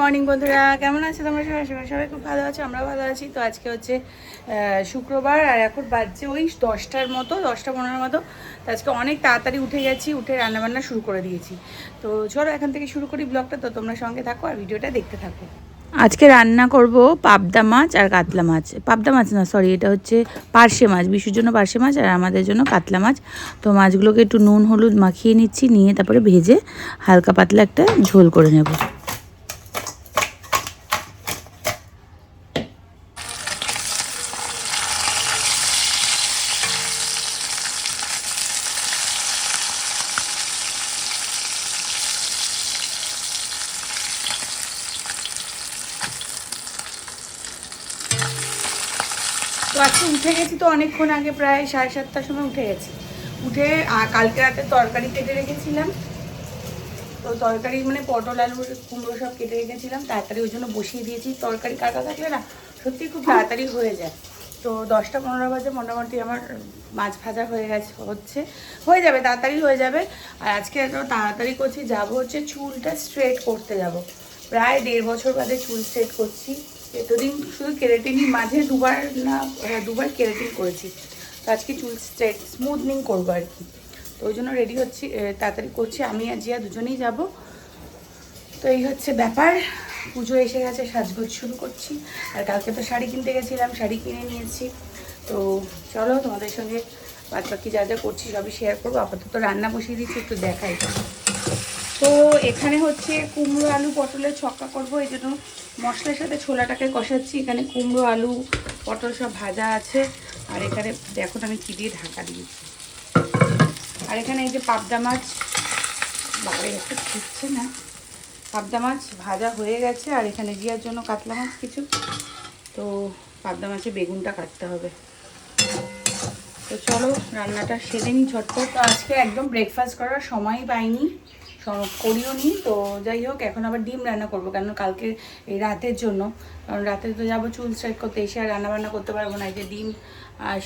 Morning বন্ধুরা। কেমন আছে তোমরা? সবাই সবাই সবাই খুব ভালো আছো? আমরা ভালো আছি। তো আজকে হচ্ছে শুক্রবার, আর এখন বাজছে ওই দশটার মতো, দশটা পনেরোর মতো। তো আজকে অনেক তাড়াতাড়ি উঠে গেছি, উঠে রান্নাবান্না শুরু করে দিয়েছি। তো চলো, এখান থেকে শুরু করি ব্লগটা। তো তোমরা সঙ্গে থাকো আর ভিডিওটা দেখতে থাকো। আজকে রান্না করব পাবদা মাছ আর কাতলা মাছ। পাবদা মাছ না সরি এটা হচ্ছে পার্শে মাছ, বিশুর জন্য পার্শে মাছ আর আমাদের জন্য কাতলা মাছ। তো মাছগুলোকে একটু নুন, হলুদ মাখিয়ে নিচ্ছি, নিয়ে তারপরে ভেজে হালকা পাতলা একটা ঝোল করে নেব। তো আজকে উঠে গেছি তো অনেকক্ষণ আগে, প্রায় সাড়ে সাতটার সময় উঠে গেছি। উঠে কালকে রাতে তরকারি কেটে রেখেছিলাম। তো তরকারি মানে পটল, আলু, কুমড়ো সব কেটে রেখেছিলাম। তাড়াতাড়ি ওই জন্য বসিয়ে দিয়েছি। তরকারি কাটা থাকলে না সত্যি খুব তাড়াতাড়ি হয়ে যায়। তো দশটা পনেরো বাজে মোটামুটি আমার মাছ ভাজা হয়ে গেছে, হচ্ছে। হয়ে যাবে, তাড়াতাড়ি হয়ে যাবে। আর আজকে এত তাড়াতাড়ি করছি, যাব হচ্ছে চুলটা স্ট্রেট করতে যাব। প্রায় দেড় বছর বাদে চুল স্ট্রেট করছি। এতদিন শুধু কেরাটিনই মাঝে দুবার না হ্যাঁ, দুবার কেরাটিন করেছি। তো আজকে চুল স্ট্রেট স্মুথনিং করব আর কি। তো ওই জন্য রেডি হচ্ছি তাড়াতাড়ি করছি। আমি আর জিয়া দুজনেই যাব। তো এই হচ্ছে ব্যাপার। পুজো এসে গেছে সাজগোজ শুরু করছি। আর কালকে তো শাড়ি কিনতে গেছিলাম শাড়ি কিনে নিয়েছি। তো চলো তোমাদের সঙ্গে বাদ বাকি যা যা করছি সবই শেয়ার করব। আপাতত রান্না বসিয়ে দিচ্ছি একটু দেখাই। তো এখানে হচ্ছে কুমড়ো আলু পটলের ছক্কা করব এই জন্য মশলার সাথে ছোলাটাকে কষাচ্ছি। এখানে কুমড়ো, আলু, পটল সব ভাজা আছে। আর এখানে দেখো আমি কী দিয়ে ঢাকা দিয়েছি। আর এখানে এই যে পাবদা মাছ, বাবারে, একটু খুঁজছে না। পাবদা মাছ ভাজা হয়ে গেছে, আর এখানে জিয়ার জন্য কাতলা মাছ কিছু। তো পাবদা মাছে বেগুনটা কাটতে হবে। তো চলো, রান্নাটা সেরে নিই ঝটপট। আজকে একদম ব্রেকফাস্ট করার সময়ই পাইনি। করিও নি, তো যাই হোক, এখন আবার ডিম রান্না করব কেন কালকে এই রাতের জন্য। কারণ রাতে তো যাব চুল স্ট্রাইক করতে, এসে আর রান্না বান্না করতে পারব না। এই যে ডিম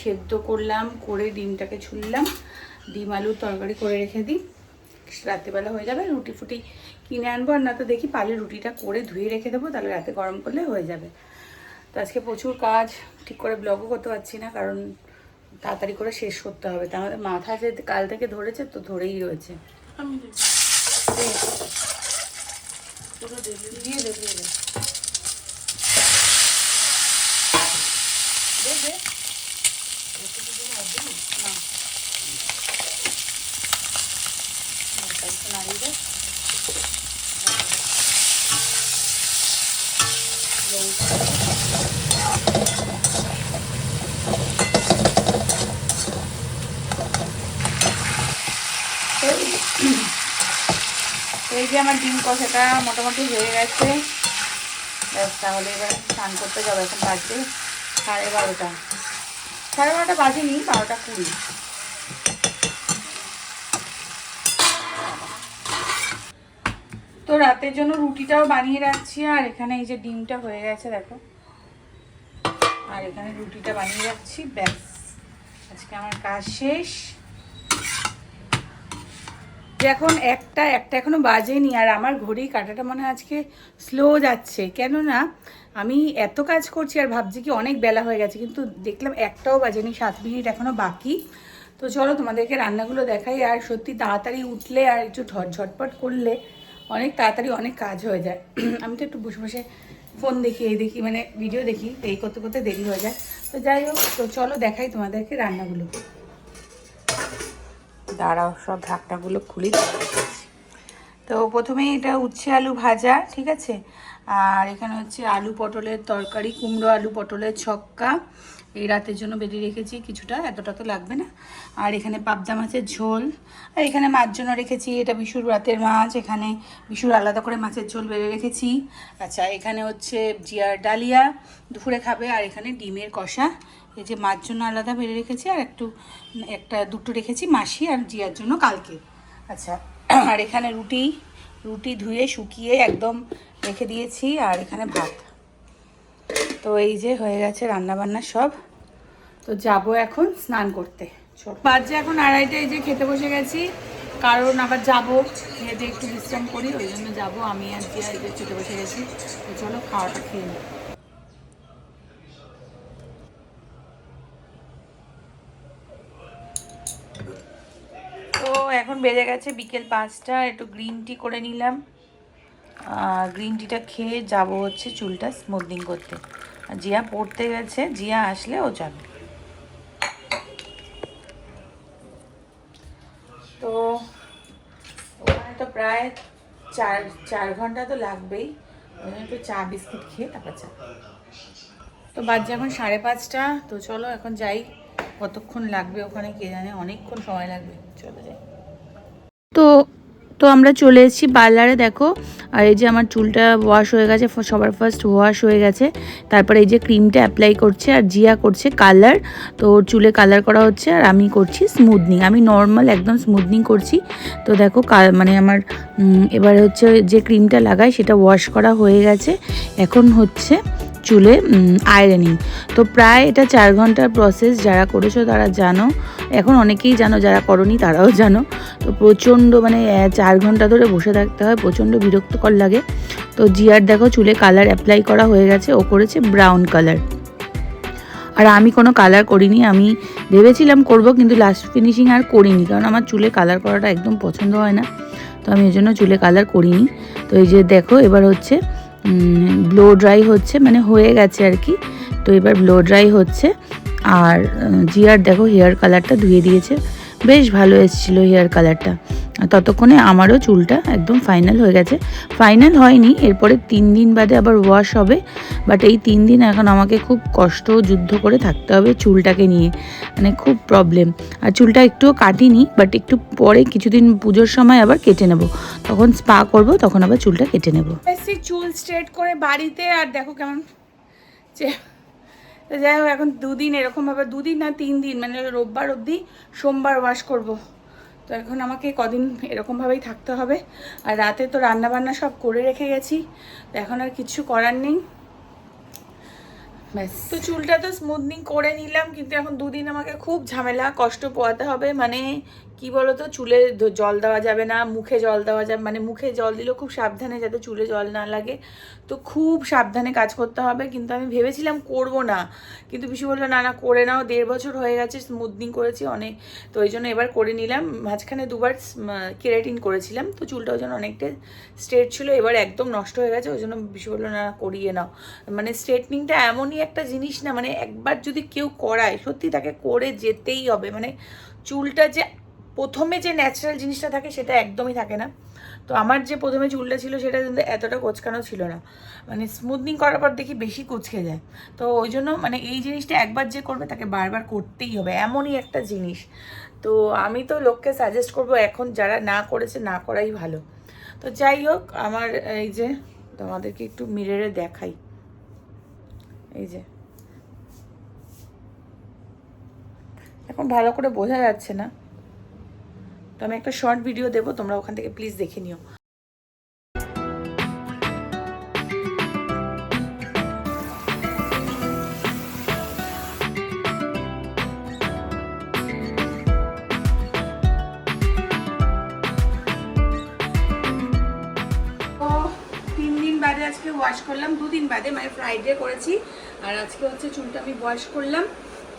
সেদ্ধ করলাম, করে ডিমটাকে ছুললাম। ডিম আলুর তরকারি করে রেখে দিই। রাত্রেবেলা হয়ে যাবে, রুটি ফুটি কিনে আনব, আর না তো দেখি পালে রুটিটা করে ধুয়ে রেখে দেবো, তাহলে রাতে গরম করলে হয়ে যাবে। তো আজকে প্রচুর কাজ, ঠিক করে ব্লগও করতে পারছি না, কারণ তাড়াতাড়ি করে শেষ করতে হবে। তা আমাদের মাথা যে কাল থেকে ধরেছে, তো ধরেই রয়েছে। দিয়ে দে দিয়ে দে দে, দে। না। হালকা একটু নাড়িয়ে দে। লঙ্কা। তো তো এই যে আমার ডিম কষাটা মোটামুটি হয়ে গেছে। তাহলে এবার স্নান করতে যাব এখন বাজবে সাড়ে বারোটা। সাড়ে বারোটা বাজেনি, বারোটা কুড়ি। তো রাতের জন্য রুটিটাও বানিয়ে রাখছি, আর এখানে এই যে ডিমটা হয়ে গেছে, দেখো। আর এখানে রুটিটা বানিয়ে রাখছি, ব্যাস। আজকে আমার কাজ শেষ। যে এখন একটা একটা এখনও বাজেনি আর আমার ঘড়ি কাটাটা মনে আজকে স্লো যাচ্ছে। কেননা আমি এত কাজ করছি আর ভাবছি কি অনেক বেলা হয়ে গেছে, কিন্তু দেখলাম একটাও বাজেনি, সাত মিনিট এখনও বাকি। তো চলো তোমাদেরকে রান্নাগুলো দেখাই আর সত্যি তাড়াতাড়ি উঠলে আর একটু ঝট, ঝটপট করলে অনেক তাড়াতাড়ি অনেক কাজ হয়ে যায়। আমি তো একটু বসে বসে ফোন দেখি, এই দেখি মানে ভিডিও দেখি, এই করতে করতে দেরি হয়ে যায়। তো যাই হোক, তো চলো দেখাই তোমাদেরকে রান্নাগুলো। দাঁড়াও, সব ঢাকনাগুলো খুলি তো প্রথমে এটা উচ্ছে আলু ভাজা, ঠিক আছে? আর এখানে হচ্ছে আলু পটলের তরকারি, কুমড়ো আলু পটলের ছক্কা। এই রাতের জন্য বেরিয়ে রেখেছি, কিছুটা, এতটা তো লাগবে না। আর এখানে পাবদা মাছের ঝোল। আর এখানে মাছ জন্য রেখেছি, এটা বিশুর রাতের মাছ, এখানে বিশুর আলাদা করে মাছের ঝোল বেড়ে রেখেছি। আচ্ছা এখানে হচ্ছে জিয়ার ডালিয়া, দুপুরে খাবে, আর এখানে ডিমের কষা। এই যে মার জন্য আলাদা বেড়ে রেখেছি আর একটু, একটা দুটো রেখেছি মাসি আর জিয়ার জন্য কালকে। আচ্ছা আর এখানে রুটি রুটি ধুয়ে শুকিয়ে একদম রেখে দিয়েছি আর এখানে ভাত। তো এই যে হয়ে গেছে রান্না বান্না সব। তো যাব এখন স্নান করতে। বাজে এখন আড়াইটায় যে খেতে বসে গেছি, কারণ আবার যাব দিয়ে একটু বিশ্রাম করি, ওই জন্য যাব আমি আর জিয়া এই যে চেটে বসে গেছি। চলো খাওয়াটা খেয়ে নিই তো এখন বেজে গেছে বিকেল পাঁচটা, একটু গ্রিন টি করে নিলাম। গ্রিন টিটা খেয়ে যাব হচ্ছে চুলটা স্মুথনিং করতে। জিয়া পড়তে গেছে, জিয়া আসলে ও যাবে। তো ওখানে তো প্রায় চার চার ঘণ্টা তো লাগবেই। একটু চা, বিস্কিট খেয়ে তারপর চা। তো বাজে এখন সাড়ে পাঁচটা, তো চলো এখন যাই। কতক্ষণ লাগবে ওখানে কে জানে, অনেকক্ষণ সময় লাগবে। চলে যাই। তো তো আমরা চলে এসেছি পার্লারে, দেখো। আর এই যে আমার চুলটা ওয়াশ হয়ে গেছে সবার ফার্স্ট ওয়াশ হয়ে গেছে। তারপরে এই যে ক্রিমটা অ্যাপ্লাই করছে আর জিয়া করছে কালার তো চুলে কালার করা হচ্ছে আর আমি করছি স্মুথনিং আমি নর্মাল একদম স্মুথনিং করছি। তো দেখো মানে আমার এবারে হচ্ছে যে ক্রিমটা লাগাই, সেটা ওয়াশ করা হয়ে গেছে। এখন হচ্ছে চুলে আয়রনিং তো প্রায় এটা চার ঘণ্টার প্রসেস যারা করেছ তারা জানো। এখন অনেকেই জানো, যারা করনি তারাও জানো। প্রচণ্ড মানে চার ঘণ্টা ধরে বসে থাকতে হয়, প্রচণ্ড বিরক্তকর লাগে। তো জিয়ার দেখো চুলে কালার অ্যাপ্লাই করা হয়ে গেছে, ও করেছে ব্রাউন কালার আর আমি কোনো কালার করিনি, আমি ভেবেছিলাম করব, কিন্তু লাস্ট ফিনিশিং আর করিনি, কারণ আমার চুলে কালার করাটা একদম পছন্দ হয় না। তো আমি জন্য চুলে কালার করিনি। তো এই যে দেখো, এবার হচ্ছে ব্লো ড্রাই হচ্ছে মানে হয়ে গেছে আর কি। তো এবার ব্লো ড্রাই হচ্ছে, আর জিয়ার দেখো হেয়ার কালারটা ধুয়ে দিয়েছে। বেশ ভালো এসেছিল হেয়ার কালারটা। ততক্ষণে আমারও চুলটা একদম ফাইনাল হয়ে গেছে। ফাইনাল হয়নি, এরপরে তিন দিন বাদে আবার ওয়াশ হবে। বাট এই তিন দিন এখন আমাকে খুব কষ্ট যুদ্ধ করে থাকতে হবে চুলটাকে নিয়ে। মানে খুব প্রবলেম আর চুলটা একটুও কাটিনি বাট একটু পরে কিছুদিন পুজোর সময় আবার কেটে নেব। তখন স্পা করব, তখন আবার চুলটা কেটে নেব। চুল স্ট্রেট করে বাড়িতে আর দেখো কেমন তো যাই হোক এখন দুদিন এরকমভাবে দুদিন না তিন দিন মানে রোববার অবধি সোমবার ওয়াশ করব। তো এখন আমাকে কদিন এরকমভাবেই থাকতে হবে। আর রাতে তো রান্না বান্না সব করে রেখে গেছি। তো এখন আর কিছু করার নেই। ব্যাস। তো চুলটা তো স্মুথনিং করে নিলাম কিন্তু এখন দুদিন আমাকে খুব ঝামেলা কষ্ট পোয়াতে হবে। মানে কি বলতো, চুলে জল দেওয়া যাবে না, মুখে জল দেওয়া যাবে মানে মুখে জল দিলেও খুব সাবধানে যাতে চুলে জল না লাগে। তো খুব সাবধানে কাজ করতে হবে, কিন্তু আমি ভেবেছিলাম করব না। কিন্তু পিসু বলল, না না, করে নাও, দেড় বছর হয়ে গেছে, স্মুথনিং করেছি অনেক। তো ওই জন্য এবার করে নিলাম। মাঝখানে দুবার কেরাটিন করেছিলাম, তো চুলটা ওই জন্য অনেকটা স্ট্রেট ছিল, এবার একদম নষ্ট হয়ে গেছে, ওই জন্য পিসু বলল না, করিয়ে নাও। মানে স্ট্রেটনিংটা এমনই একটা জিনিস না মানে একবার যদি কেউ করায়, সত্যি তাকে করে যেতেই হবে। মানে চুলটা যে প্রথমে যে ন্যাচারাল জিনিসটা থাকে সেটা একদমই থাকে না। তো আমার যে প্রথমে চুলটা ছিল সেটা কিন্তু এতটা কোচকানো ছিল না। মানে স্মুথনিং করার পর দেখি বেশি কুচকে যায়। তো ওই জন্য মানে এই জিনিসটা একবার যে করবে তাকে বারবার করতেই হবে, এমনই একটা জিনিস। তো আমি তো লোককে সাজেস্ট করব এখন যারা না করেছে, না করাই ভালো। তো যাই হোক, আমার এই যে তোমাদেরকে একটু মিররে দেখাই। এই যে। এখন ভালো করে বোঝা যাচ্ছে না। তো আমি একটা শর্ট ভিডিও দেবো, তোমরা ওখান থেকে প্লিজ দেখে নিও। বাদে আজকে ওয়াশ করলাম, দুদিন বাদে মানে ফ্রাইডে করেছি। আর আজকে হচ্ছে চুলটা আমি ওয়াশ করলাম।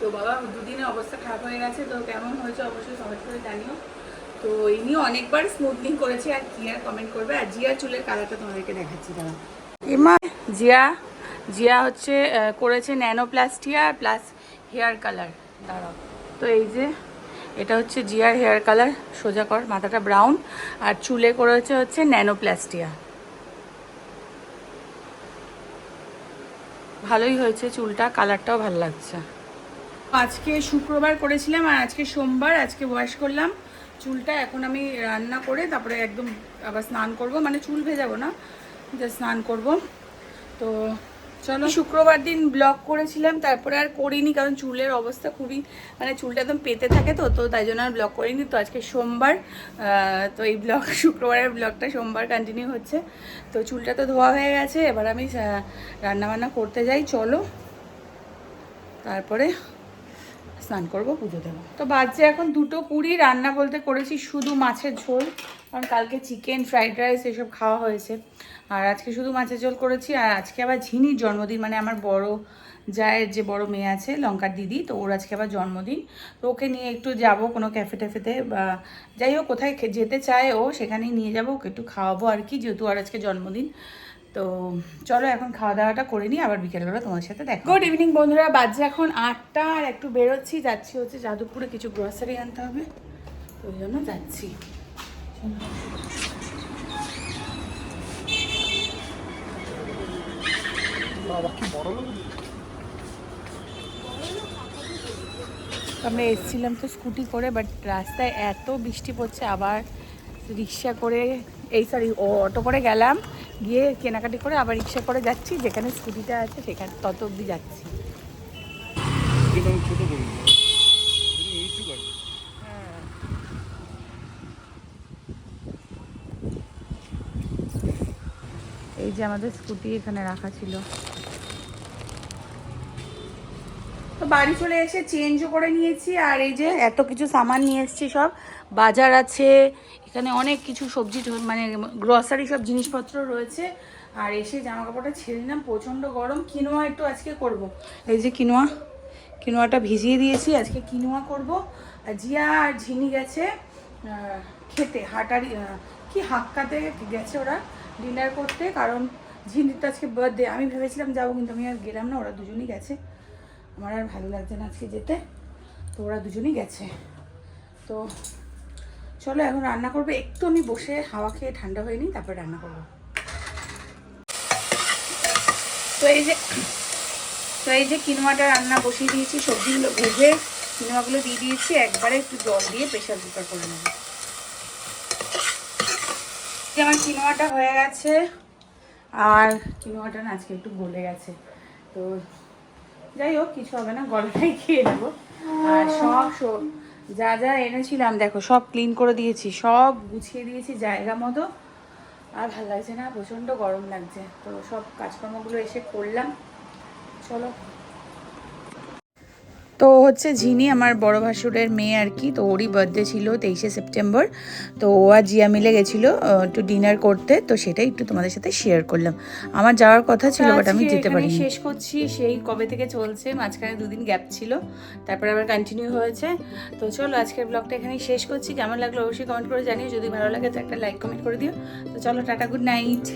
তো বাবা দুদিনে অবস্থা খারাপ হয়ে গেছে, তো কেমন হয়েছে অবশ্যই সবাই করে জানিও। তো ইনিও অনেকবার স্মুথনিং করেছে আর কি আর কমেন্ট করবে। আর জিয়া চুলের কালারটা তোমাদেরকে দেখাচ্ছি দাঁড়া এমা? জিয়া জিয়া হচ্ছে করেছে ন্যানোপ্লাস্টিয়া আর প্লাস হেয়ার কালার দাঁড়াও। তো এই যে এটা হচ্ছে জিয়ার হেয়ার কালার সোজা কর মাথাটা ব্রাউন আর চুলে করেছে হচ্ছে ন্যানোপ্লাস্টিয়া ভালোই হয়েছে চুলটা কালারটাও ভালো লাগছে। আজকে শুক্রবার করেছিলাম আর আজকে সোমবার আজকে ওয়াশ করলাম। চুলটা এখন আমি রান্না করে তারপরে একদম আবার স্নান করব। মানে চুল ভেজাবো না জাস্ট স্নান করব। তো চলো। শুক্রবার দিন ব্লগ করেছিলাম, তারপরে আর করিনি, কারণ চুলের অবস্থা খুবই মানে চুলটা একদম পেতে থাকে তো তো তাই জন্য আর ব্লগ করিনি। তো আজকে সোমবার তো এই ব্লগ, শুক্রবারের ব্লগটা সোমবার কন্টিনিউ হচ্ছে। তো চুলটা তো ধোয়া হয়ে গেছে, এবার আমি রান্না বান্না করতে যাই, চলো। তারপরে স্নান করব, পুজো দেবো। তো বাজছে এখন দুটো কুড়ি, রান্না বলতে করেছি শুধু মাছের ঝোল, কারণ কালকে চিকেন, ফ্রাইড রাইস এসব খাওয়া হয়েছে। আর আজকে শুধু মাছের ঝোল করেছি, আর আজকে আবার ঝিনির জন্মদিন মানে আমার বড় জায়ের যে বড় মেয়ে আছে, লঙ্কার দিদি, তো ওর আজকে আবার জন্মদিন। তো ওকে নিয়ে একটু যাব কোনো ক্যাফে ট্যাফেতে বা যাই হোক, কোথায় যেতে চায় ও, সেখানেই নিয়ে যাব, ওকে একটু খাওয়াবো আর কি, যেহেতু আর আজকে জন্মদিন। তো চলো এখন খাওয়া দাওয়াটা করে নিই আবার বিকেলবেলা তোমাদের সাথে দেখা গুড ইভিনিং বন্ধুরা বাজছে এখন আটটা আর একটু বেরোচ্ছি যাচ্ছি হচ্ছে যাদবপুরে কিছু গ্রসারি আনতে হবে ওই জন্য যাচ্ছি। আমরা এসেছিলাম তো স্কুটি করে বাট রাস্তায় এত বৃষ্টি পড়ছে আবার রিক্সা করে এই সরি অটো করে গেলাম। গিয়ে কেনাকাটি করে আবার রিক্সা করে যাচ্ছি, যেখানে স্কুটিটা আছে সেখানে, তত অব্দি যাচ্ছি। এই যে আমাদের স্কুটি এখানে রাখা ছিল। তো বাড়ি চলে এসে চেঞ্জও করে নিয়েছি, আর এই যে এত কিছু সামান নিয়ে এসেছি সব। বাজার আছে এখানে অনেক কিছু সবজি মানে গ্রসারি সব জিনিসপত্র রয়েছে। আর এসে জামা কাপড়টা ছেড়ে নিলাম প্রচণ্ড গরম। কিনোয়া একটু আজকে করব। এই যে কিনোয়া, কিনোয়াটা ভিজিয়ে দিয়েছি, আজকে কিনোয়া করব। আর জিয়া আর ঝিনি গেছে খেতে, হাটারি কি হাক্কাতে গেছে ওরা ডিনার করতে, কারণ ঝিনির তো আজকে বার্থডে আমি ভেবেছিলাম যাব, কিন্তু আমি আর গেলাম না, ওরা দুজনই গেছে। আমার আর ভালো লাগছে না আজকে যেতে, তো ওরা দুজনই গেছে। তো চলো এখন রান্না করব। একটু আমি বসে হাওয়া খেয়ে ঠান্ডা হয়ে নিই, তারপরে রান্না করব। তো এই যে, তো এই যে কিনোয়াটা রান্না বসিয়ে দিয়েছি, সবজিগুলো ভেজে কিনোয়াগুলো দিয়ে দিয়েছি, একবারে একটু জল দিয়ে প্রেশার কুকার করে নেব। আমার কিনোয়াটা হয়ে গেছে, আর কিনোয়াটা না আজকে একটু গলে গেছে। তো যাই হোক, কিছু হবে না, গলাটাই খেয়ে নেব। আর সব যা যা এনেছিলাম, দেখো, সব ক্লিন করে দিয়েছি, সব গুছিয়ে দিয়েছি জায়গা মতো। আর ভালো লাগছে না, প্রচণ্ড গরম লাগছে। তো সব কাজকর্মগুলো এসে করলাম। চলো। তো হচ্ছে ঝিনি আমার বড় ভাসুরের মেয়ে আর কি তো ওরই বার্থডে ছিল তেইশে সেপ্টেম্বর। তো ও আর জিয়া মিলে গেছিল একটু ডিনার করতে তো সেটাই একটু তোমাদের সাথে শেয়ার করলাম। আমার যাওয়ার কথা ছিল বাট আমি যেতে পারি শেষ করছি সেই কবে থেকে চলছে মাঝখানে দুদিন গ্যাপ ছিল তারপরে আবার কন্টিনিউ হয়েছে। তো চলো আজকের ব্লগটা এখানেই শেষ করছি। কেমন লাগল অবশ্যই কমেন্ট করে জানিও যদি ভালো লাগে তো একটা লাইক কমেন্ট করে দিও। তো চলো টাটা গুড নাইট